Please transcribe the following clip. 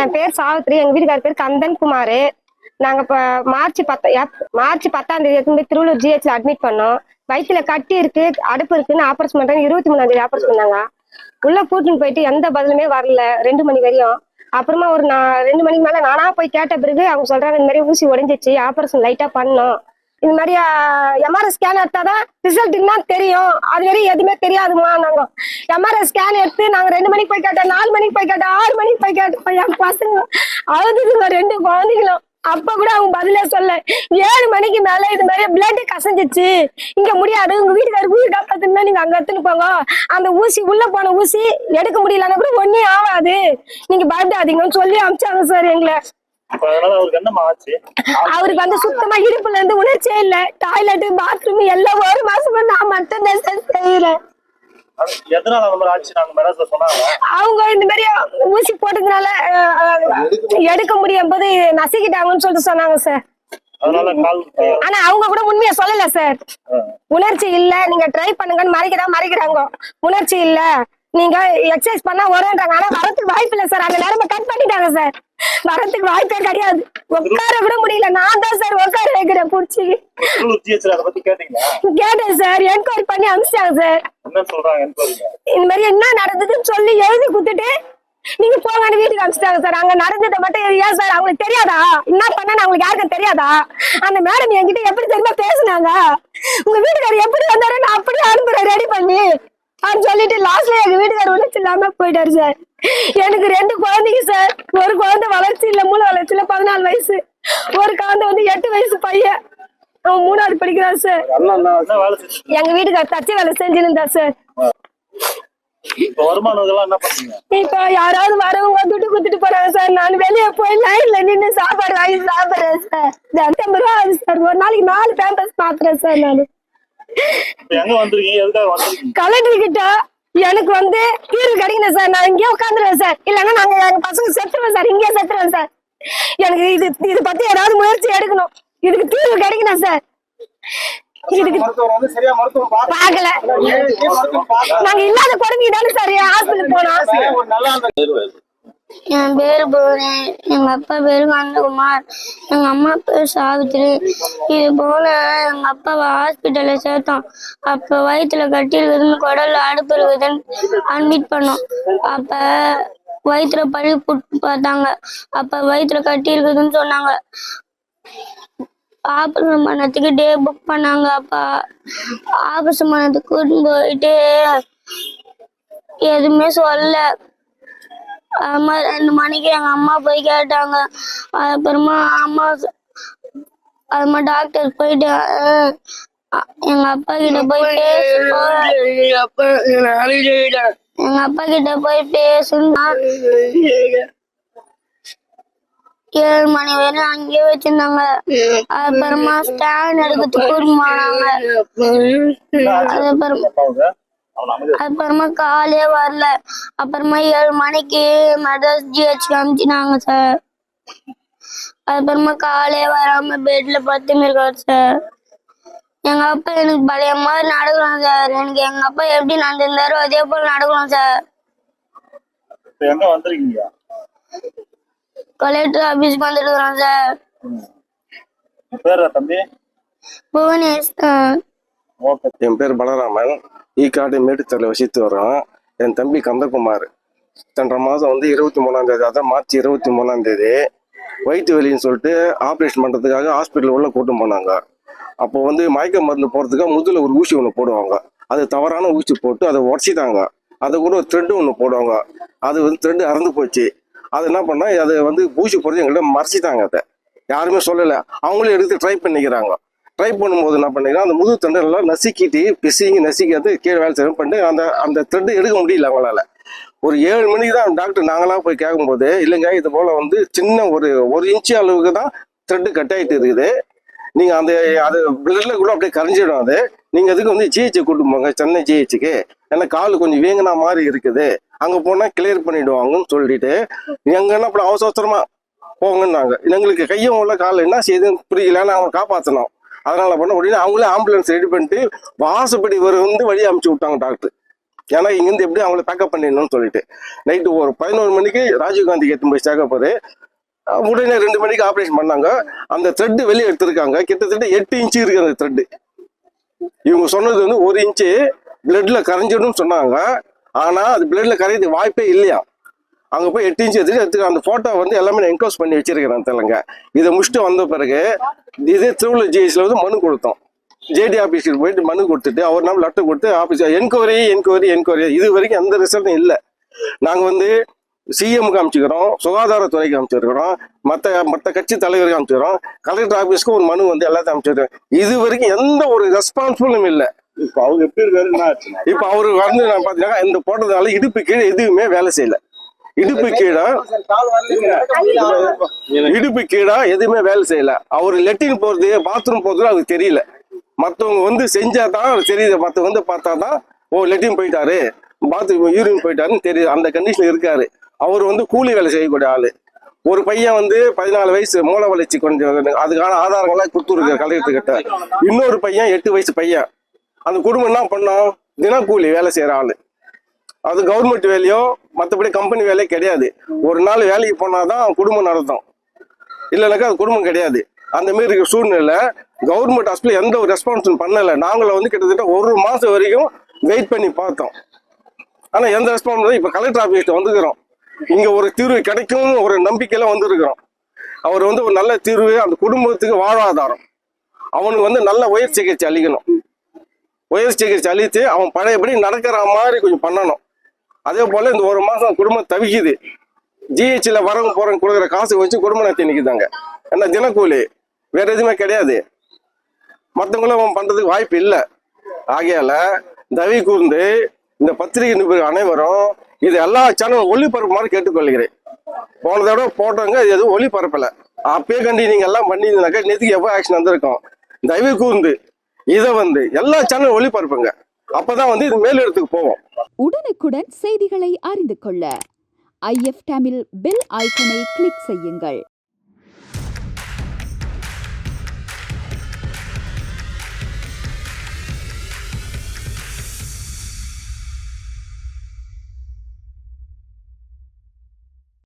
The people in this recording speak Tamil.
என் பேர் சாவித்ரி எங்க வீட்டுக்கார பேர் கந்தன் குமார் நாங்க இப்ப மார்ச் பத்த மார்ச் பத்தாம் தேதி எடுத்துன்னு போய் திருவள்ளூர் ஜிஹெச்ல அட்மிட் பண்ணோம். வயித்துல கட்டி இருக்கு அடுப்பு இருக்குன்னு ஆபரேஷன் பண்றாங்க இருபத்தி மூணாம் தேதி ஆபரேஷன் பண்ணாங்க. உள்ள கூட்டின்னு போயிட்டு எந்த பதிலுமே வரல ரெண்டு மணி வரையும். அப்புறமா ஒரு நான் ரெண்டு மணிக்கு மேல நானா போய் கேட்ட பிறகு அவங்க சொல்றாங்க இந்த மாதிரி ஊசி உடைஞ்சிச்சு ஆபரேஷன் லைட்டா பண்ணோம். இந்த மாதிரி எம்ஆர்ஐ ஸ்கேன் எடுத்தாதான் ரிசல்ட் என்ன தெரியும். அது வரையும் எதுவுமே தெரியாதுமா நாங்க. எம்ஆர்ஐ ஸ்கேன் எடுத்து நாங்க ரெண்டு மணிக்கு போய் கேட்டோம் நாலு மணிக்கு போய் கேட்டோம் ஆறு மணிக்கு போய் கேட்டோம். என் பசங்க அழுதுங்க ரெண்டு குழந்தைகளும். அப்ப கூட அவங்க பதிலே சொல்ல ஏழு மணிக்கு மேல இது மாதிரி பிளட் கசஞ்சிச்சு. இங்க முடியாது உங்க வீட்டுக்காரர் உயிர் காப்பாத்துனா நீங்க அங்க எடுத்துன்னு போங்க. அந்த ஊசி உள்ள போன ஊசி எடுக்க முடியலன்னா கூட ஒன்னே ஆகாது. நீங்க பயப்படாதீங்கன்னு சொல்லி அமிச்சாங்க சார் எங்களை. அவருக்கு வந்து சுத்தமா இடுப்புல இருந்து உணர்ச்சியே இல்ல. டாய்லெட் பாத்ரூம் எல்லாம் ஒரு மாசமா நான் மட்டும் தான் செய்யறேன் அவங்க இந்த மாதிரி ஊசி போட்டதுனால எடுக்க முடியும் போது நசிக்கிட்டாங்கன்னு சொல்லிட்டு சொன்னாங்க சார் ஆனா அவங்க கூட உண்மையை சொல்லல சார் உணர்ச்சி இல்ல. நீங்க ட்ரை பண்ணுங்கன்னு மறைக்கிறா மறைக்கிறாங்க. உணர்ச்சி இல்ல. நீங்க எக்ஸசைஸ் பண்ணா வரும்ன்றாங்க. ஆனா வரதுக்கு வாய்ப்பு இல்ல சார். அந்த நேரமா கட் பண்ணிட்டாங்க சார். வரதுக்கு வாய்ப்பே கிடையாது. உட்கார கூட முடியல. நான் தான் சார் உட்கார வைக்கிறேன். புடிச்சு. கேட்டேன் சார். என்கொயரி பண்ணி அனுப்பிச்சிட்டாங்க சார். இந்த மாதிரி என்ன நடந்ததுன்னு சொல்லி எழுதி கொடுத்துட்டு நீங்க போங்கன்னு வீட்டுக்கு அனுப்பிச்சிட்டாங்க சார். அங்க நடந்ததை மட்டும் ஏன் சார்? அவங்களுக்கு தெரியாதா? என்ன பண்ண அவங்களுக்கு யாருக்கும் தெரியாதா? அந்த மேடம் என்கிட்ட எப்படி தெரியுமா பேசுனாங்க? உங்க வீட்டுக்காரர் எப்படி வந்தாரு நான் அப்படியே அனுப்புறேன் ரெடி பண்ணி அப்படின்னு சொல்லிட்டு லாஸ்ட்ல எங்க வீட்டுக்காரர் உழைச்சி இல்லாம போயிட்டாரு சார். எனக்கு ரெண்டு குழந்தைங்க சார். ஒரு குழந்தை வளர்ச்சி இல்ல மூணு வளர்ச்சி இல்ல பதினாலு வயசு. ஒரு குழந்தை வந்து எட்டு வயசு பையன். அவன் மூணாவது படிக்கிறான் சார். எங்க வீட்டுக்காரர் தச்சு வேலை செஞ்சுருந்தா சார். இப்ப யாராவது வரவங்க துட்டு குத்துட்டு போறாங்க சார். நான் வெளியே போய் லைன்ல நின்னு சாப்பாடு வாங்கி சாப்பிடுறேன் சார். ஐம்பது ரூபா ஆகுது சார். ஒரு நாளைக்கு நாலு பேம்பர்ஸ் மாத்துறேன் சார் நான். கலெக்டர் கிட்ட எனக்கு வந்து தீர்வு கிடைக்கணும் சார். நான் இங்கேயே உட்காந்துருவேன் சார். இல்லைன்னா நாங்க எங்க பசங்க செத்துருவேன் சார். இங்கேயே செத்துருவேன் சார். எனக்கு இது இது பத்தி ஏதாவது முயற்சி எடுக்கணும். இதுக்கு தீர்வு கிடைக்கணும் சார். பார்க்கல. நாங்க இல்லாத குழந்தைங்க தானே சார் ஹாஸ்பிட்டல் போனோம். என் பேர் புவனே எங்க அப்பா பேரு கந்தகுமார் எங்க அம்மா பேர் சாவித்திரி. இது போல எங்க அப்பாவை ஹாஸ்பிட்டல்ல சேர்த்தோம். அப்ப வயிற்றுல கட்டி இருக்குதுன்னு குடல்ல அடுப்பு இருக்குதுன்னு அட்மிட் பண்ணோம். அப்ப வயிற்றுல பழி புட்டு பார்த்தாங்க. அப்ப வயிற்றுல கட்டி இருக்குதுன்னு சொன்னாங்க. ஆபரேஷன் பண்ணதுக்கு டே புக் பண்ணாங்க. அப்பா ஆபரேஷன் பண்ணதுக்கு கூட்டின்னு போயிட்டு எதுவுமே சொல்லலை. அம்மா ரெண்டு மணிக்கு எங்க அம்மா போய் கேட்டாங்க அப்புறமா அம்மா அப்புறமா டாக்டர் போயிட்டு எங்க அப்பா கிட்ட போய் பேச எங்க அப்பா கிட்ட போய் பேசுனா ஏழு மணி வரையும் அங்கேயே வச்சிருந்தாங்க அப்புறமா ஸ்டாண்ட் எடுக்கிறதுக்கு போனாங்க அதுக்கப்புறம் அப்புறமா காலே வரல. அப்புறமா ஏழு மணிக்கு மெட்ராஸ் ஜிஹெச் அனுப்பிச்சினாங்க சார் அப்புறமா காலே வராம பெட்ல படுத்துன்னு இருக்காரு சார் எங்க அப்பா எனக்கு பழைய மாதிரி நடக்கணும் சார் எனக்கு எங்க அப்பா எப்படி நடந்திருந்தாரோ அதே போல நடக்கணும் சார் கலெக்டர் ஆபீஸ்க்கு வந்துருக்கிறோம் சார் பேர் தம்பி? புவனேஷ் என் பேர் பலராமன். ஈக்காடு மேட்டுத்தரையில் வசித்து வரோம் என் தம்பி கந்தகுமார் சென்ற மாதம் வந்து இருபத்தி மூணாம் தேதி அதான் மார்ச் இருபத்தி மூணாம் தேதி வயிற்று வலின்னு சொல்லிட்டு ஆப்ரேஷன் பண்ணுறதுக்காக ஹாஸ்பிட்டல் உள்ள கூட்டம் போனாங்க. அப்போ வந்து மயக்க மருந்து போகிறதுக்காக முதல்ல ஒரு ஊசி ஒன்று போடுவாங்க. அது தவறான ஊசி போட்டு அதை உடச்சிட்டாங்க. அதை கூட ஒரு த்ரெட்டு ஒன்று போடுவாங்க. அது வந்து த்ரெட்டு அறந்து போச்சு. அது என்ன பண்ணால் அதை வந்து ஊசி போடுறது எங்கள்கிட்ட மறைச்சிட்டாங்க அதை. யாருமே சொல்லலை. அவங்களும் எடுத்து ட்ரை பண்ணிக்கிறாங்க. ட்ரை பண்ணும்போது என்ன பண்ணீங்கன்னா அந்த முது தண்டெல்லாம் நசுக்கிட்டு பிசிங்கி நசுக்காது கீழே வேலை செய்யணும் பண்ணிட்டு அந்த அந்த த்ரெட்டு எடுக்க முடியல அவங்களால. ஒரு ஏழு மணிக்கு தான் டாக்டர் நாங்களாம் போய் கேட்கும்போது இல்லைங்க இது போல் வந்து சின்ன ஒரு ஒரு இன்ச்சு அளவுக்கு தான் த்ரெட்டு கட் ஆகிட்டு இருக்குது. நீங்கள் அந்த அது பிளட்ல கூட அப்படியே கரைஞ்சிடும் அது. நீங்கள் அதுக்கு வந்து ஜிஹெச்சுக்கு கூட்டு போங்க சென்னை ஜிஹெச்சுக்கு ஏன்னா கால் கொஞ்சம் வீங்கினா மாதிரி இருக்குது. அங்கே போனால் கிளியர் பண்ணிடுவாங்கன்னு சொல்லிட்டு எங்கன்னா அப்படி அவசர அவசரமாக போங்கன்னாங்க. எங்களுக்கு கையும் உள்ள கால் என்ன செய்யுதுன்னு புரியலன்னு அவன் காப்பாற்றணும் அதனால பண்ண உடனே அவங்களே ஆம்புலன்ஸ் ரெடி பண்ணிட்டு வாசப்படி வரை வந்து வழி அமுச்சு விட்டாங்க டாக்டர் ஏன்னா இங்கேருந்து எப்படி அவங்கள பேக்கப் பண்ணிடணும்னு சொல்லிட்டு. நைட்டு ஒரு பதினோரு மணிக்கு ராஜீவ்காந்தி எத்தனை போய் சேர்க்க போது உடனே ரெண்டு மணிக்கு ஆப்ரேஷன் பண்ணாங்க. அந்த த்ரெட்டு வெளியே எடுத்திருக்காங்க. கிட்டத்தட்ட எட்டு இன்ச்சு இருக்கு அந்த த்ரெட்டு இவங்க சொன்னது வந்து ஒரு இன்ச்சு பிளட்ல கரைஞ்சிடும் சொன்னாங்க. ஆனா அது பிளட்ல கரையிறது வாய்ப்பே இல்லையா அங்க போய் எட்டு இன்ச்சு எடுத்து எடுத்து அந்த போட்டோ வந்து எல்லாமே நான் என்கோஸ் பண்ணி வச்சிருக்கிறேன் தெலுங்க. இதை முடிச்சுட்டு வந்த பிறகு இதே திருவள்ளூர் ஜிஎஸ்ல வந்து மனு கொடுத்தோம். ஜேடி ஆபீஸ்க்கு போயிட்டு மனு கொடுத்துட்டு அவர் நம்ம லெட்டர் கொடுத்து ஆபீஸ் என்கொயரி என்கொயரி என்கொயரி இது வரைக்கும் எந்த ரிசல்ட்டும் இல்லை. நாங்க வந்து சிஎம்க்கு அமைச்சுக்கிறோம் சுகாதாரத்துறைக்கு அமைச்சிருக்கிறோம் மற்ற மற்ற கட்சி தலைவருக்கு அமைச்சிக்கிறோம் கலெக்டர் ஆபீஸ்க்கு ஒரு மனு வந்து எல்லாத்தையும் அமைச்சிருக்கோம் இது வரைக்கும் எந்த ஒரு ரெஸ்பான்சிபிளும் இல்லை. இப்ப அவங்க எப்படி இருக்காரு? இப்ப அவரு வந்து நான் பாத்தீங்கன்னா இந்த போட்டதால இடுப்பு கீழே எதுவுமே வேலை செய்யல. இடுப்பு கீழே? இடுப்பு கீழே எதுவுமே வேலை செய்யல. அவர் லெட்டின் போறது பாத்ரூம் போறது அவருக்கு தெரியல. மத்தவங்க வந்து செஞ்சாதான் அது தெரியுது. மத்தவங்க வந்து பார்த்தாதான் ஓ லெட்டின் போயிட்டாரு. பாத்ரூம் யூரின் போயிட்டாருன்னு தெரியுது. அந்த கண்டிஷன் இருக்காரு. அவர் வந்து கூலி வேலை செய்யக்கூடிய ஆளு. ஒரு பையன் வந்து பதினாலு வயசு மூல வளர்ச்சி கொஞ்சம் அதுக்கான ஆதாரங்கள்லாம் கொடுத்துருக்காரு கலையத்துக்கிட்ட இன்னொரு பையன் எட்டு வயசு பையன். அந்த குடும்பம் என்ன பண்ணோம் தினக்கூலி வேலை செய்யற ஆளு. அது கவர்மெண்ட் வேலையோ மற்றபடி கம்பெனி வேலையோ கிடையாது. ஒரு நாள் வேலைக்கு போனாதான் குடும்பம் நடத்தும். இல்லைனாக்கா அது குடும்பம் கிடையாது. அந்த மாரி இருக்கிற சூழ்நிலை கவர்மெண்ட் ஹாஸ்பிட்டல் எந்த ஒரு ரெஸ்பான்ஸும் பண்ணலை. நாங்களும் வந்து கிட்டத்தட்ட ஒரு மாதம் வரைக்கும் வெயிட் பண்ணி பார்த்தோம். ஆனால் எந்த ரெஸ்பான்ஸ் இப்போ கலெக்டர் ஆஃபீஸ்ல வந்துக்கிறோம் இங்கே ஒரு தீர்வு கிடைக்கும் ஒரு நம்பிக்கையில் வந்திருக்கிறோம். அவர் வந்து ஒரு நல்ல தீர்வு அந்த குடும்பத்துக்கு வாழ்வாதாரம். அவனுக்கு வந்து நல்ல உயர் சிகிச்சை அளிக்கணும். உயர் சிகிச்சை அளித்து அவன் பழையபடி நடக்கிற மாதிரி கொஞ்சம் பண்ணணும். அதே போல இந்த ஒரு மாசம் குடும்பம் தவிக்குது. ஜிஹெச்ல வரவங்க போறவங்க கொடுக்குற காசு வச்சு குடும்பம் நடத்தி ஏன்னா தினக்கூலி வேற எதுவுமே கிடையாது. மற்றவங்களும் அவன் பண்றதுக்கு வாய்ப்பு இல்லை. ஆகையால தவி கூர்ந்து இந்த பத்திரிகை நிபுணர் அனைவரும் இது எல்லா சேனலும் ஒளிபரப்புமாறு கேட்டுக்கொள்கிறேன். போன தடவை போட்டவங்க இது எதுவும் ஒளிபரப்பல. அப்பயே கண்டி நீங்க எல்லாம் பண்ணியிருந்தாக்கா நேற்றுக்கு எவ்வளோ ஆக்ஷன் வந்திருக்கும். தயவு கூர்ந்து இதை வந்து எல்லா சேனலும் ஒளிபரப்புங்க. அப்பதான் வந்து இது மேலிடத்துக்கு போவோம். உடனுக்குடன் செய்திகளை அறிந்து கொள்ள. ஐஎஃப் தமிழ் பெல் ஐக்கனை கிளிக் செய்யுங்கள்.